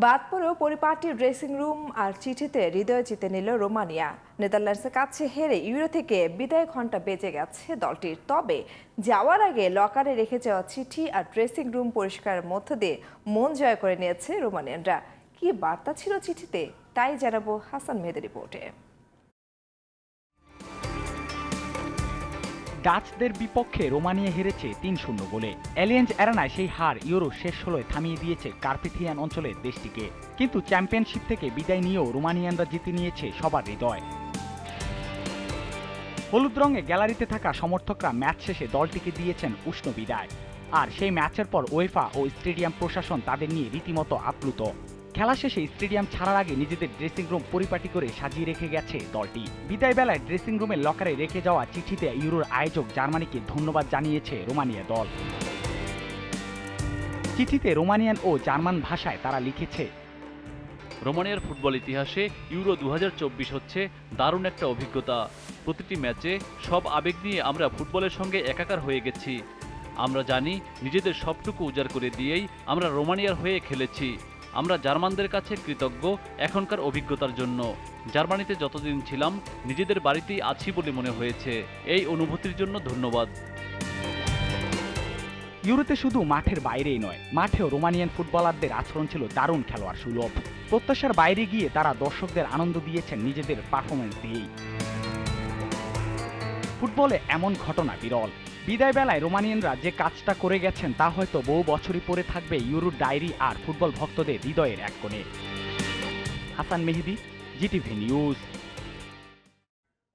বাদ পড়েও পরিপাটির dressing room আর চিঠিতে হৃদয় জিতে নিল রোমানিয়া। নেদারল্যান্ডসের কাছে হেরে ইউরো থেকে বিদায় ঘণ্টা বেজে গেছে দলটির। তবে যাওয়ার আগে লকারে রেখে যাওয়া চিঠি আর ড্রেসিং রুম পরিষ্কারের মধ্য দিয়ে মন জয় করে নিয়েছে রোমানিয়ানরা। কি বার্তা ছিল চিঠিতে? তাই জানাব হাসান মেহেদের রিপোর্টে। ডাচদের বিপক্ষে রোমানিয়া হেরেছে তিন শূন্য গোলে। অ্যালিয়েন্স অ্যারেনায় সেই হার ইউরো শেষ ষোলোয় থামিয়ে দিয়েছে কার্পেথিয়ান অঞ্চলের দেশটিকে। কিন্তু চ্যাম্পিয়নশিপ থেকে বিদায় নিয়েও রোমানিয়ানরা জিতে নিয়েছে সবার হৃদয়। হলুদ রঙে গ্যালারিতে থাকা সমর্থকরা ম্যাচ শেষে দলটিকে দিয়েছেন উষ্ণ বিদায়। আর সেই ম্যাচের পর ওয়েফা ও স্টেডিয়াম প্রশাসন তাদের নিয়ে রীতিমতো আপ্লুত। খেলা শেষে স্টেডিয়াম ছাড়ার আগে নিজেদের ড্রেসিং রুম পরিপাটি করে সাজিয়ে রেখে গেছে দলটি। বিদায় বেলায় ড্রেসিং রুমের লকারে রেখে যাওয়া চিঠিতে ইউরোর আয়োজক জার্মানিকে ধন্যবাদ জানিয়েছে রোমানিয়া দল। চিঠিতে রোমানিয়ান ও জার্মান ভাষায় তারা লিখেছে, রোমানিয়ার ফুটবল ইতিহাসে ইউরো দু হাজার চব্বিশ হচ্ছে দারুণ একটা অভিজ্ঞতা। প্রতিটি ম্যাচে সব আবেগ নিয়ে আমরা ফুটবলের সঙ্গে একাকার হয়ে গেছি। আমরা জানি নিজেদের সবটুকু উজাড় করে দিয়েই আমরা রোমানিয়ার হয়ে খেলেছি। আমরা জার্মানদের কাছে কৃতজ্ঞ এখনকার অভিজ্ঞতার জন্য। জার্মানিতে যতদিন ছিলাম, নিজেদের বাড়িতেই আছি বলে মনে হয়েছে। এই অনুভূতির জন্য ধন্যবাদ। ইউরোতে শুধু মাঠের বাইরেই নয়, মাঠেও রোমানিয়ান ফুটবলারদের আচরণ ছিল দারুণ খেলোয়াড় সুলভ। প্রত্যাশার বাইরে গিয়ে তারা দর্শকদের আনন্দ দিয়েছেন নিজেদের পারফরমেন্স দিয়েই। ফুটবলে এমন ঘটনা বিরল বিদায় বেলায় রোমানিয়ানরা যে কাজটা করে গেছেন তা হয়তো বহু বছরই পরে থাকবে ইউরোর ডায়েরি আর ফুটবল ভক্তদের হৃদয়ের এক কোণে। Hasan Mehedi, GTV news.